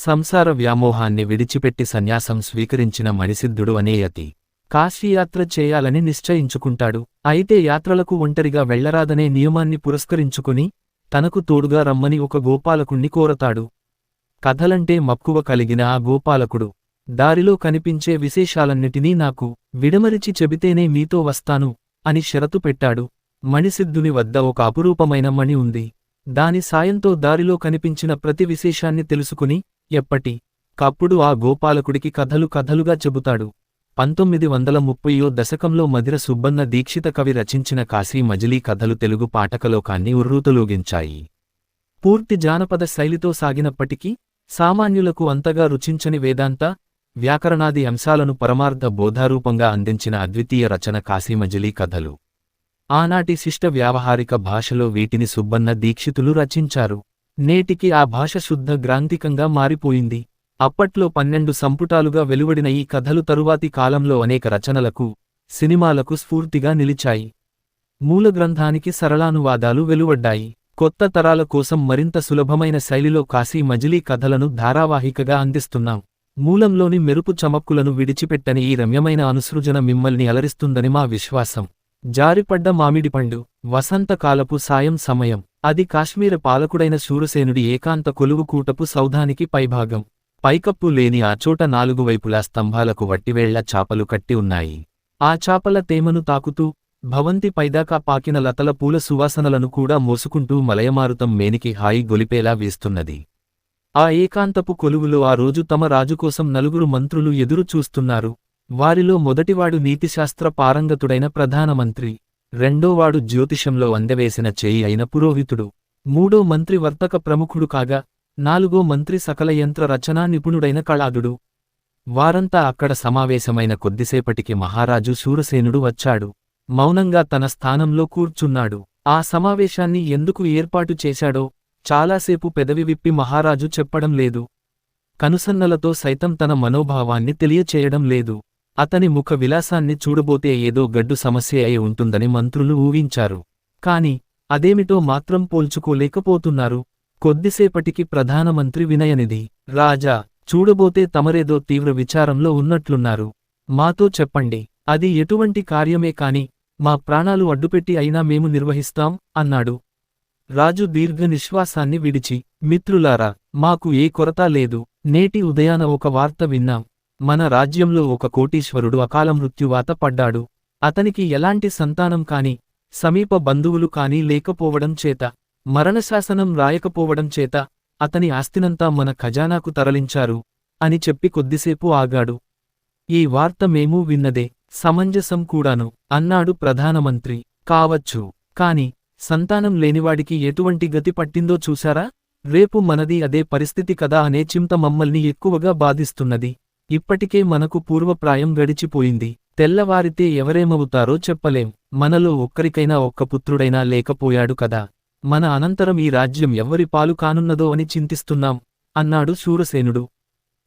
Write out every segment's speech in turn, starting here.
సంసార వ్యామోహాన్ని విడిచిపెట్టి సన్యాసం స్వీకరించిన మణిసిద్ధుడు అనే యతి. కాశీయాత్ర చేయాలని నిశ్చయించుకుంటాడు. అయితే యాత్రలకు ఒంటరిగా వెళ్ళరాదనే నియమాన్ని పురస్కరించుకుని తనకు తోడుగా రమ్మని ఒక గోపాలకుణ్ణి కోరతాడు. కథలంటే మక్కువ కలిగిన ఆ గోపాలకుడు. దారిలో కనిపించే విశేషాలన్నిటినీ నాకు విడమరిచి చెబితేనే మీతో వస్తాను అని షరతు పెట్టాడు. మణిసిద్ధుని వద్ద ఒక అపురూపమైన మణి ఉంది. దాని సాయంతో దారిలో కనిపించిన ప్రతి విశేషాన్ని తెలుసుకుని ఎప్పటి? కప్పుడు ఆ గోపాలకుడికి కథలు కథలుగా చెబుతాడు. పంతొమ్మిది వందల ముప్పయో దశకంలో మధిర సుబ్బన్న దీక్షిత కవి రచించిన కాశీ మజిలీ కథలు తెలుగు పాఠకలోకాన్ని ఉర్రూతలూగించాయి. పూర్తి జానపద శైలితో సాగినప్పటికీ సామాన్యులకు అంతగా రుచించని వేదాంత వ్యాకరణాది అంశాలను పరమార్థ బోధారూపంగా అందించిన అద్వితీయ రచన కాశీమజిలీ కథలు. ఆనాటి శిష్ట వ్యావహారిక భాషలో వీటిని సుబ్బన్న దీక్షితులు రచించారు. నేటికి ఆ భాష శుద్ధ గ్రాంథికంగా మారిపోయింది. అప్పట్లో పన్నెండు సంపుటాలుగా వెలువడిన ఈ కథలు తరువాతి కాలంలో అనేక రచనలకు సినిమాలకు స్ఫూర్తిగా నిలిచాయి. మూల గ్రంథానికి సరళానువాదాలు వెలువడ్డాయి. కొత్త తరాల కోసం మరింత సులభమైన శైలిలో కాశీ మజిలీ కథలను ధారావాహికగా అందిస్తున్నాం. మూలంలోని మెరుపు చమక్కులను విడిచిపెట్టని ఈ రమ్యమైన అనుసృజన మిమ్మల్ని అలరిస్తుందని మా విశ్వాసం. జారిపడ్డ మామిడిపండు వసంతకాలపు సాయం సమయం. అది కాశ్మీర పాలకుడైన శూరసేనుడి ఏకాంత కొలువుకూటపు సౌధానికి పైభాగం. పైకప్పు లేని ఆ చోట నాలుగు వైపులా స్తంభాలకు వట్టివేళ్ళ చాపలు కట్టి ఉన్నాయి. ఆ చాపల తేమను తాకుతూ భవంతి పైదాకా పాకిన లతల పూల సువాసనలను కూడా మోసుకుంటూ మలయమారుతం మేనికి హాయి గొలిపేలా వేస్తున్నది. ఆ ఏకాంతపు కొలువులో ఆ రోజు తమ రాజుకోసం నలుగురు మంత్రులు ఎదురు చూస్తున్నారు వారిలో మొదటివాడు నీతిశాస్త్ర పారంగతుడైన ప్రధానమంత్రి రెండోవాడు జ్యోతిషంలో అందవేసిన చేయి అయిన పురోహితుడు మూడో మంత్రి వర్తక ప్రముఖుడు కాగా నాలుగో మంత్రి సకల యంత్ర రచనా నిపుణుడైన కళాదుడు. వారంతా అక్కడ సమావేశమైన కొద్దిసేపటికి మహారాజు శూరసేనుడు వచ్చాడు. మౌనంగా తన స్థానంలో కూర్చున్నాడు. ఆ సమావేశాన్ని ఎందుకు ఏర్పాటు చేశాడో చాలాసేపు పెదవి విప్పి మహారాజు చెప్పడం లేదు. కనుసన్నలతో సైతం తన మనోభావాన్ని తెలియచేయడం లేదు. అతని ముఖ విలాసాన్ని చూడబోతే ఏదో గడ్డు సమస్య అయి ఉంటుందని మంత్రులు ఊహించారు. కాని అదేమిటో మాత్రం పోల్చుకోలేకపోతున్నారు. కొద్దిసేపటికి ప్రధానమంత్రి వినయనిధి రాజా చూడబోతే తమరేదో తీవ్ర విచారంలో ఉన్నట్లున్నారు. మాతో చెప్పండి. అది ఎటువంటి కార్యమే కాని మా ప్రాణాలు అడ్డుపెట్టి అయినా మేము నిర్వహిస్తాం అన్నాడు. రాజు దీర్ఘ నిశ్వాసాన్ని విడిచి మిత్రులారా మాకు ఏ కొరత లేదు. నేటి ఉదయాన ఒక వార్త విన్నాం. మన రాజ్యంలో ఒక కోటీశ్వరుడు అకాల మృత్యువాత పడ్డాడు. అతనికి ఎలాంటి సంతానం కాని సమీప బంధువులు కాని లేకపోవడం చేత మరణశాసనం రాయకపోవడం చేత అతని ఆస్తినంతా మన ఖజానాకు తరలించారు అని చెప్పి కొద్దిసేపు ఆగాడు. ఈ వార్త మేము విన్నదే సమంజసం కూడాను అన్నాడు ప్రధానమంత్రి. కావచ్చు కాని సంతానం లేనివాడికి ఎటువంటి గతి పట్టిందో చూశారా? రేపు మనది అదే పరిస్థితి కదా అనే చింత మమ్మల్ని ఎక్కువగా బాధిస్తున్నది. ఇప్పటికే మనకు పూర్వప్రాయం గడిచిపోయింది. తెల్లవారితే ఎవరేమవుతారో చెప్పలేం. మనలో ఒక్కరికైనా ఒక్క పుత్రుడైనా లేకపోయాడు కదా. మన అనంతరం ఈ రాజ్యం ఎవ్వరి పాలు కానున్నదో అని చింతిస్తున్నాం అన్నాడు శూరసేనుడు.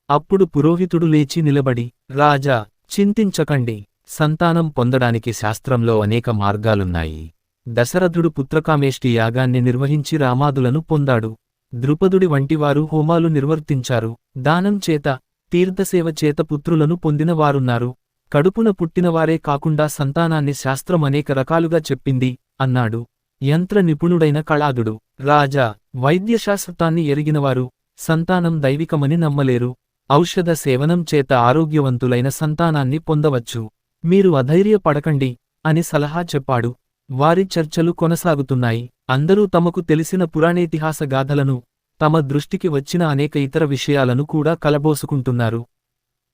అప్పుడు పురోహితుడు లేచి నిలబడి రాజా చింతించకండి. సంతానం పొందడానికి శాస్త్రంలో అనేక మార్గాలున్నాయి. దశరథుడు పుత్రకామేష్టి యాగాన్ని నిర్వహించి రామాదులను పొందాడు. ద్రుపదుడి వంటివారు హోమాలు నిర్వర్తించారు. దానం చేత తీర్థసేవ చేత పుత్రులను పొందినవారున్నారు. కడుపున పుట్టినవారే కాకుండా సంతానాన్ని శాస్త్రం అనేక రకాలుగా చెప్పింది అన్నాడు. యంత్ర నిపుణుడైన కళాదుడు. రాజా వైద్యశాస్త్రాన్ని ఎరిగినవారు సంతానం దైవికమని నమ్మలేరు. ఔషధ సేవనం చేత ఆరోగ్యవంతులైన సంతానాన్ని పొందవచ్చు. మీరు అధైర్యపడకండి అని సలహా చెప్పాడు. వారి చర్చలు కొనసాగుతున్నాయి. అందరూ తమకు తెలిసిన పురాణేతిహాస గాథలను తమ దృష్టికి వచ్చిన అనేక ఇతర విషయాలను కూడా కలబోసుకుంటున్నారు.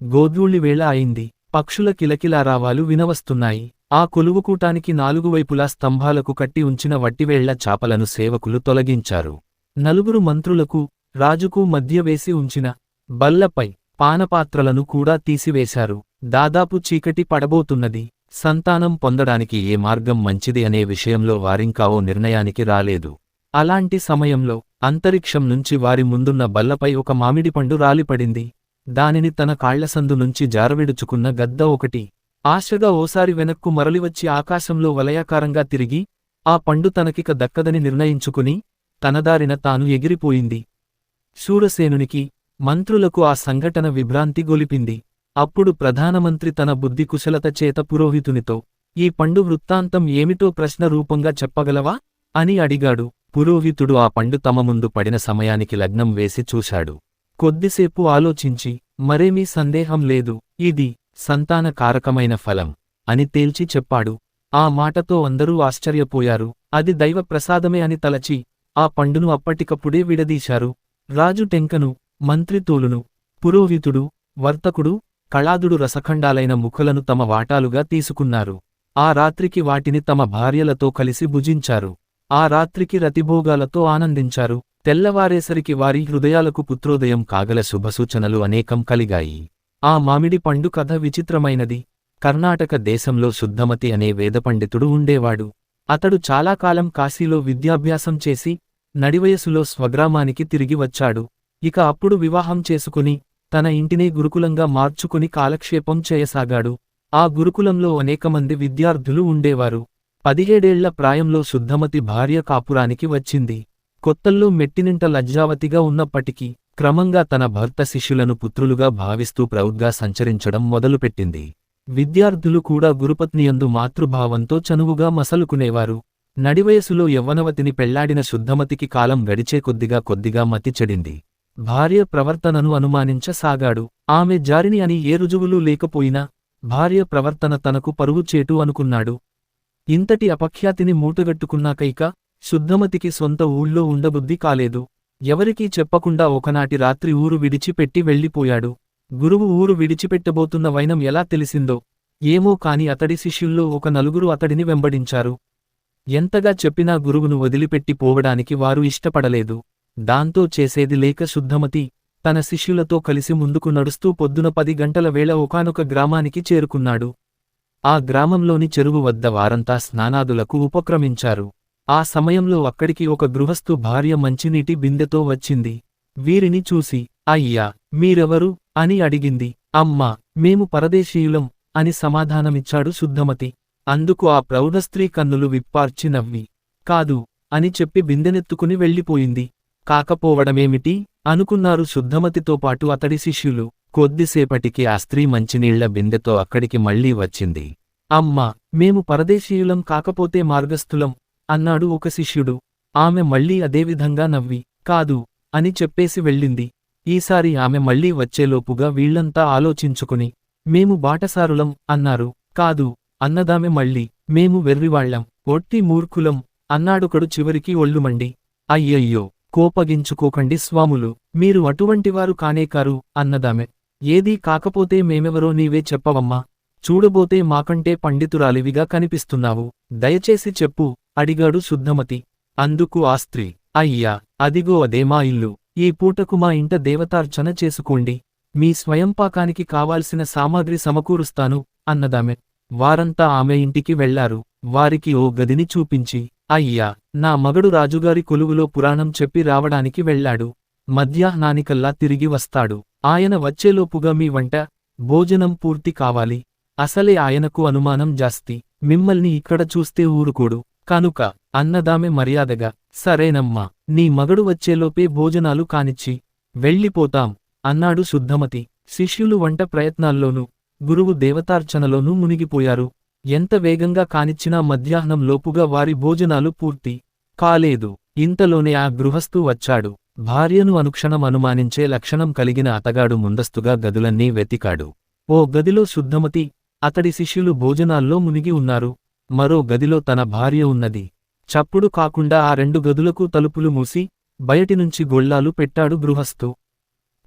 గోధూళి వేళ అయింది. పక్షుల కిలకిలారావాలు వినవస్తున్నాయి. ఆ కొలువుకూటానికి నాలుగు వైపులా స్తంభాలకు కట్టి ఉంచిన వట్టివేళ్ళ చాపలను సేవకులు తొలగించారు. నలుగురు మంత్రులకు రాజుకు మధ్య వేసి ఉంచిన బల్లపై పానపాత్రలను కూడా తీసివేశారు. దాదాపు చీకటి పడబోతున్నది. సంతానం పొందడానికి ఏ మార్గం మంచిది అనే విషయంలో వారింకావో నిర్ణయానికి రాలేదు. అలాంటి సమయంలో అంతరిక్షం నుంచి వారి ముందున్న బల్లపై ఒక మామిడిపండు రాలిపడింది. దానిని తన కాళ్ళసందు నుంచి జారవిడుచుకున్న గద్ద ఒకటి. ఆశగా ఓసారి వెనక్కు మరలివచ్చి ఆకాశంలో వలయాకారంగా తిరిగి ఆ పండు తనకిక దక్కదని నిర్ణయించుకుని తనదారిన తాను ఎగిరిపోయింది. శూరసేనునికి మంత్రులకు ఆ సంఘటన విభ్రాంతి గొలిపింది. అప్పుడు ప్రధానమంత్రి తన బుద్ధి కుశలత చేత పురోహితునితో ఈ పండు వృత్తాంతం ఏమిటో ప్రశ్న రూపంగా చెప్పగలవా? అని అడిగాడు. పురోహితుడు ఆ పండు తమ ముందు పడిన సమయానికి లగ్నం వేసి చూశాడు. కొద్దిసేపు ఆలోచించి మరేమీ సందేహం లేదు ఇది సంతాన కారకమైన ఫలం అని తేల్చి చెప్పాడు. ఆ మాటతో అందరూ ఆశ్చర్యపోయారు. అది దైవ ప్రసాదమే అని తలచి ఆ పండును అప్పటికప్పుడే విడదీశారు. రాజు టెంకను మంత్రితోలును పురోహితుడు వర్తకుడు కళాదుడు రసఖండాలైన ముఖలను తమ వాటాలుగా తీసుకున్నారు. ఆ రాత్రికి వాటిని తమ భార్యలతో కలిసి భుజించారు. ఆ రాత్రికి రతిభోగాలతో ఆనందించారు. తెల్లవారేసరికి వారి హృదయాలకు పుత్రోదయం కాగల శుభసూచనలు అనేకం కలిగాయి. ఆ మామిడి పండు కథ విచిత్రమైనది. కర్ణాటక దేశంలో శుద్ధమతి అనే వేదపండితుడు ఉండేవాడు. అతడు చాలాకాలం కాశీలో విద్యాభ్యాసం చేసి నడివయసులో స్వగ్రామానికి తిరిగి వచ్చాడు. ఇక అప్పుడు వివాహం చేసుకుని తన ఇంటినే గురుకులంగా మార్చుకుని కాలక్షేపం చేయసాగాడు. ఆ గురుకులంలో అనేకమంది విద్యార్థులు ఉండేవారు. పదిహేడేళ్ళ ప్రాయంలో శుద్ధమతి భార్య కాపురానికి వచ్చింది. కొత్తల్లో మెట్టినింట లజ్జావతిగా ఉన్నప్పటికీ క్రమంగా తన భర్త శిష్యులను పుత్రులుగా భావిస్తూ ప్రౌద్గా సంచరించడం మొదలుపెట్టింది. విద్యార్థులు కూడా గురుపత్నియందు మాతృభావంతో చనువుగా మసలుకునేవారు. నడివయసులో యవ్వనవతిని పెళ్ళాడిన శుద్ధమతికి కాలం గడిచే కొద్దిగా కొద్దిగా మతి చెడింది. భార్య ప్రవర్తనను అనుమానించసాగాడు. ఆమె జారిని అని ఏ రుజువులు లేకపోయినా భార్య ప్రవర్తన తనకు పరువు చేటు అనుకున్నాడు. ఇంతటి అపఖ్యాతిని మూటగట్టుకున్నాకైక శుద్ధమతికి సొంత ఊళ్ళో ఉండబుద్ధి కాలేదు. ఎవరికీ చెప్పకుండా ఒకనాటి రాత్రి ఊరు విడిచిపెట్టి వెళ్ళిపోయాడు. గురువు ఊరు విడిచిపెట్టబోతున్న వైనం ఎలా తెలిసిందో? ఏమో కాని అతడి శిష్యుల్లో ఒక నలుగురు అతడిని వెంబడించారు. ఎంతగా చెప్పినా గురువును వదిలిపెట్టి పోవడానికి వారు ఇష్టపడలేదు. దాంతో చేసేది లేక శుద్ధమతి తన శిష్యులతో కలిసి ముందుకు నడుస్తూ పొద్దున పది గంటల వేళ ఒకానొక గ్రామానికి చేరుకున్నాడు. ఆ గ్రామంలోని చెరువు వద్ద వారంతా స్నానాదులకు ఉపక్రమించారు. ఆ సమయంలో అక్కడికి ఒక గృహస్థు భార్య మంచినీటి బిందెతో వచ్చింది. వీరిని చూసి అయ్యా మీరెవరు? అని అడిగింది. అమ్మా మేము పరదేశీయులం అని సమాధానమిచ్చాడు శుద్ధమతి. అందుకు ఆ ప్రౌఢస్త్రీ కన్నులు విప్పార్చి నవ్వి కాదు అని చెప్పి బిందెనెత్తుకుని వెళ్ళిపోయింది. కాకపోవడమేమిటి? అనుకున్నారు శుద్ధమతితో పాటు అతడి శిష్యులు. కొద్దిసేపటికి ఆ స్త్రీ మంచినీళ్ళ బిందెతో అక్కడికి మళ్ళీ వచ్చింది. అమ్మా మేము పరదేశీయులం కాకపోతే మార్గస్థులం అన్నాడు ఒక శిష్యుడు. ఆమె మళ్ళీ అదేవిధంగా నవ్వి కాదు అని చెప్పేసి వెళ్ళింది. ఈసారి ఆమె మళ్ళీ వచ్చేలోపుగా వీళ్ళంతా ఆలోచించుకుని మేము బాటసారులం అన్నారు. కాదు అన్నదామె మళ్ళీ మేము వెర్రివాళ్ళం ఒట్టి మూర్ఖులం అన్నాడుకడు చివరికి ఒళ్ళుమండి. అయ్యయ్యో కోపగించుకోకండి స్వాములు మీరు అటువంటివారు కానేకారు అన్నదామె. ఏదీ కాకపోతే మేమెవరో నీవే చెప్పవమ్మా. చూడబోతే మాకంటే పండితురాలివిగా కనిపిస్తున్నావు. దయచేసి చెప్పు అడిగాడు శుద్ధమతి. అందుకు ఆ స్త్రీ అయ్యా అదిగో అదే మా ఇల్లు. ఈ పూటకు మా ఇంట దేవతార్చన చేసుకోండి. మీ స్వయంపాకానికి కావాల్సిన సామాగ్రి సమకూరుస్తాను అన్నదామె. వారంతా ఆమె ఇంటికి వెళ్ళారు. వారికి ఓ గదిని చూపించి అయ్యా నా మగడు రాజుగారి కొలువులో పురాణం చెప్పి రావడానికి వెళ్ళాడు. మధ్యాహ్నానికల్లా తిరిగి వస్తాడు. ఆయన వచ్చేలోపుగా మీ వంట భోజనం పూర్తి కావాలి. అసలే ఆయనకు అనుమానం జాస్తి. మిమ్మల్ని ఇక్కడ చూస్తే ఊరుకోడు. కనుక అన్నదామె మర్యాదగా సరేనమ్మా నీ మగడు వచ్చేలోపే భోజనాలు కానిచ్చి వెళ్ళిపోతాం అన్నాడు శుద్ధమతి. శిష్యులు వంట ప్రయత్నాల్లోనూ గురువు దేవతార్చనలోనూ మునిగిపోయారు. ఎంత వేగంగా కానిచ్చినా మధ్యాహ్నం లోపుగా వారి భోజనాలు పూర్తి కాలేదు. ఇంతలోనే ఆ గృహస్థు వచ్చాడు. భార్యను అనుక్షణం అనుమానించే లక్షణం కలిగిన అతగాడు ముందస్తుగా గదులన్నీ వెతికాడు. ఓ గదిలో శుద్ధమతి అతడి శిష్యులు భోజనాల్లో మునిగి ఉన్నారు. మరో గదిలో తన భార్య ఉన్నది. చప్పుడు కాకుండా ఆ రెండు గదులకు తలుపులు మూసి బయటినుంచి గొళ్ళాలు పెట్టాడు గృహస్థు.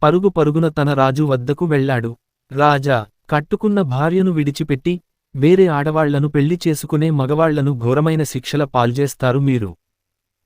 పరుగు పరుగున తన రాజు వద్దకు వెళ్ళాడు. రాజా కట్టుకున్న భార్యను విడిచిపెట్టి వేరే ఆడవాళ్ళను పెళ్ళి చేసుకునే మగవాళ్ళను ఘోరమైన శిక్షల పాల్జేస్తారు మీరు.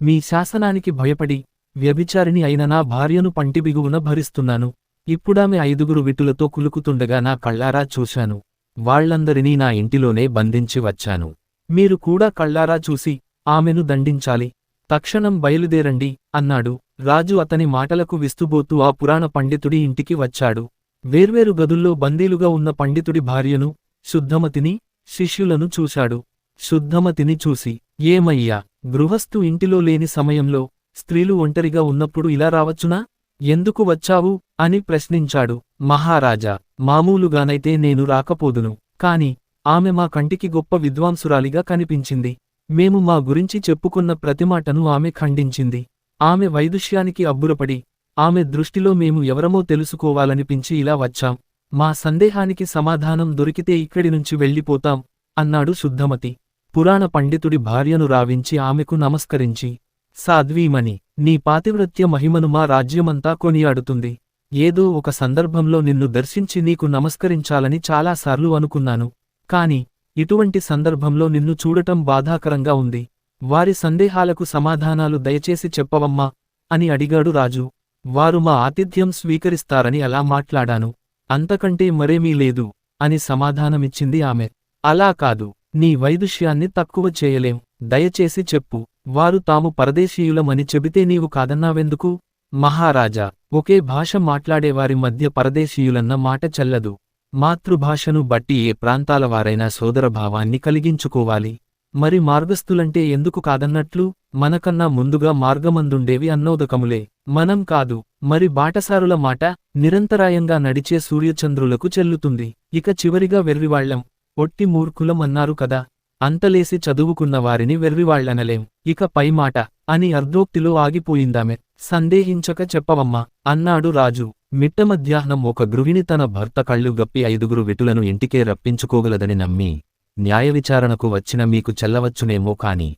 మీ శాసనానికి భయపడి వ్యభిచారిణి అయిన నా భార్యను పంటిబిగువున భరిస్తున్నాను. ఇప్పుడామె ఐదుగురు విటులతో కులుకుతుండగా నా కళ్ళారా చూశాను. వాళ్ళందరినీ నా ఇంటిలోనే బంధించి వచ్చాను. మీరు కూడా కళ్ళారా చూసి ఆమెను దండించాలి. తక్షణం బయలుదేరండి అన్నాడు. రాజు అతని మాటలకు విస్తుబోతూ ఆ పురాణ పండితుడి ఇంటికి వచ్చాడు. వేర్వేరు గదుల్లో బందీలుగా ఉన్న పండితుడి భార్యను శుద్ధమతిని శిష్యులను చూశాడు. శుద్ధమతిని చూసి ఏమయ్యా గృహస్థు ఇంటిలో లేని సమయంలో స్త్రీలు ఒంటరిగా ఉన్నప్పుడు ఇలా రావచ్చునా? ఎందుకు వచ్చావు? అని ప్రశ్నించాడు. మహారాజా మామూలుగానైతే నేను రాకపోదును. కాని ఆమె మా కంటికి గొప్ప విద్వాంసురాలిగా కనిపించింది. మేము మా గురించి చెప్పుకున్న ప్రతిమాటను ఆమె ఖండించింది. ఆమె వైదుష్యానికి అబ్బురపడి ఆమె దృష్టిలో మేము ఎవరమో తెలుసుకోవాలనిపించి ఇలా వచ్చాం. మా సందేహానికి సమాధానం దొరికితే ఇక్కడి నుంచి వెళ్ళిపోతాం అన్నాడు శుద్ధమతి. పురాణ పండితుడి భార్యను రావించి ఆమెకు నమస్కరించి సాధ్వీమణి నీ పాతివ్రత్య మహిమను మా రాజ్యమంతా కొనియాడుతుంది. ఏదో ఒక సందర్భంలో నిన్ను దర్శించి నీకు నమస్కరించాలని చాలాసార్లు అనుకున్నాను. కాని ఇటువంటి సందర్భంలో నిన్ను చూడటం బాధాకరంగా ఉంది. వారి సందేహాలకు సమాధానాలు దయచేసి చెప్పవమ్మా అని అడిగాడు రాజు. వారు మా ఆతిథ్యం స్వీకరిస్తారని అలా మాట్లాడాను. అంతకంటే మరేమీ లేదు అని సమాధానమిచ్చింది ఆమె. అలా కాదు. నీ వైదుష్యాన్ని తక్కువ చేయలేం. దయచేసి చెప్పు వారు తాము పరదేశీయులమని చెబితే నీవు కాదన్నావెందుకు? మహారాజా ఒకే భాష మాట్లాడేవారి మధ్య పరదేశీయులన్న మాట చెల్లదు. మాతృభాషను బట్టి ఏ ప్రాంతాల వారైనా సోదరభావాన్ని కలిగించుకోవాలి. మరి మార్గస్థులంటే ఎందుకు కాదన్నట్లు? మనకన్నా ముందుగా మార్గమందుండేవి అన్నోదకములే. మనం కాదు మరి బాటసారుల మాట నిరంతరాయంగా నడిచే సూర్యచంద్రులకు చెల్లుతుంది. ఇక చివరిగా వెర్రివాళ్ళం ఒట్టి మూర్ఖులం అన్నారు కదా. అంతలేసి చదువుకున్న వారిని వెర్రివాళ్ళనలేం. ఇక పై మాట అని అర్ధోక్తిలో ఆగిపోయిందామె. సందేహించక చెప్పవమ్మా అన్నాడు రాజు. మిట్ట మధ్యాహ్నం ఒక గృహిణి తన భర్త కళ్ళు గప్పి ఐదుగురు విటులను ఇంటికే రప్పించుకోగలదని నమ్మి న్యాయ విచారణకు వచ్చిన మీకు చెల్లవచ్చునేమో కాని.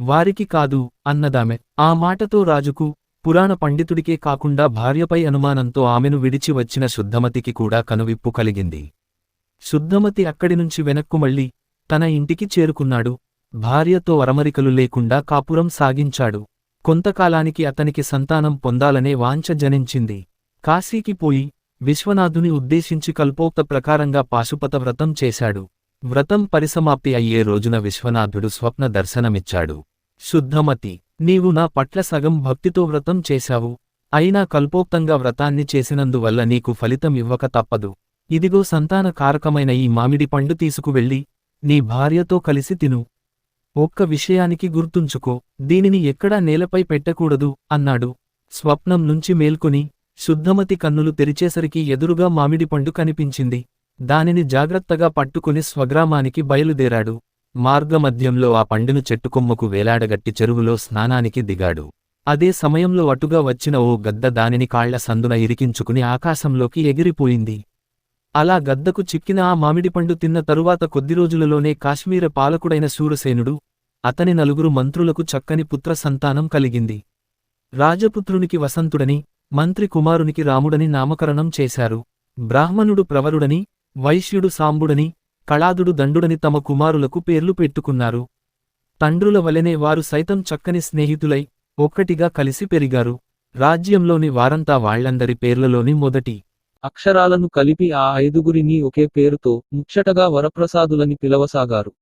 వారికి కాదు అన్నదామె. ఆ మాటతో రాజుకు పురాణ పండితుడికే కాకుండా భార్యపై అనుమానంతో ఆమెను విడిచి వచ్చిన శుద్ధమతికి కూడా కనువిప్పు కలిగింది. శుద్ధమతి అక్కడి నుంచి వెనక్కు మళ్ళీ తన ఇంటికి చేరుకున్నాడు. భార్యతో అరమరికలు లేకుండా కాపురం సాగించాడు. కొంతకాలానికి అతనికి సంతానం పొందాలనే వాంఛ జనించింది. కాశీకి పోయి విశ్వనాథుని ఉద్దేశించి కల్పోక్త ప్రకారంగా పాశుపత వ్రతం చేశాడు. వ్రతం పరిసమాప్తి అయ్యే రోజున విశ్వనాథుడు స్వప్న దర్శనమిచ్చాడు. శుద్ధమతి నీవు నా పట్ల సగం భక్తితో వ్రతం చేశావు. అయినా కల్పోక్తంగా వ్రతాన్ని చేసినందువల్ల నీకు ఫలితం ఇవ్వక తప్పదు. ఇదిగో సంతాన కారకమైన ఈ మామిడి పండు తీసుకువెళ్ళి నీ భార్యతో కలిసి తిను. ఒక్క విషయానికి గుర్తుంచుకో దీనిని ఎక్కడా నేలపై పెట్టకూడదు అన్నాడు. స్వప్నం నుంచి మేల్కొని శుద్ధమతి కన్నులు తెరిచేసరికి ఎదురుగా మామిడి పండు కనిపించింది. దానిని జాగ్రత్తగా పట్టుకుని స్వగ్రామానికి బయలుదేరాడు. మార్గమధ్యంలో ఆ పండును చెట్టుకొమ్మకు వేలాడగట్టి చెరువులో స్నానానికి దిగాడు. అదే సమయంలో అటుగా వచ్చిన ఓ గద్ద దానిని కాళ్ళ సందున ఇరికించుకుని ఆకాశంలోకి ఎగిరిపోయింది. అలా గద్దకు చిక్కిన ఆ మామిడిపండు తిన్న తరువాత కొద్ది రోజులలోనే కాశ్మీర పాలకుడైన శూరసేనుడు అతని నలుగురు మంత్రులకు చక్కని పుత్ర సంతానం కలిగింది. రాజపుత్రునికి వసంతుడని మంత్రి కుమారునికి రాముడని నామకరణం చేశారు. బ్రాహ్మణుడు ప్రవరుడని వైశ్యుడు సాంబుడని కళాదుడు దండుడని తమ కుమారులకు పేర్లు పెట్టుకున్నారు. తండ్రుల వలెనే వారు సైతం చక్కని స్నేహితులై ఒక్కటిగా కలిసి పెరిగారు. రాజ్యంలోని వారంతా వాళ్ళందరి పేర్లలోని మొదటి అక్షరాలను కలిపి ఆ ఐదుగురిని ఒకే పేరుతో ముచ్చటగా వరప్రసాదులని పిలవసాగారు.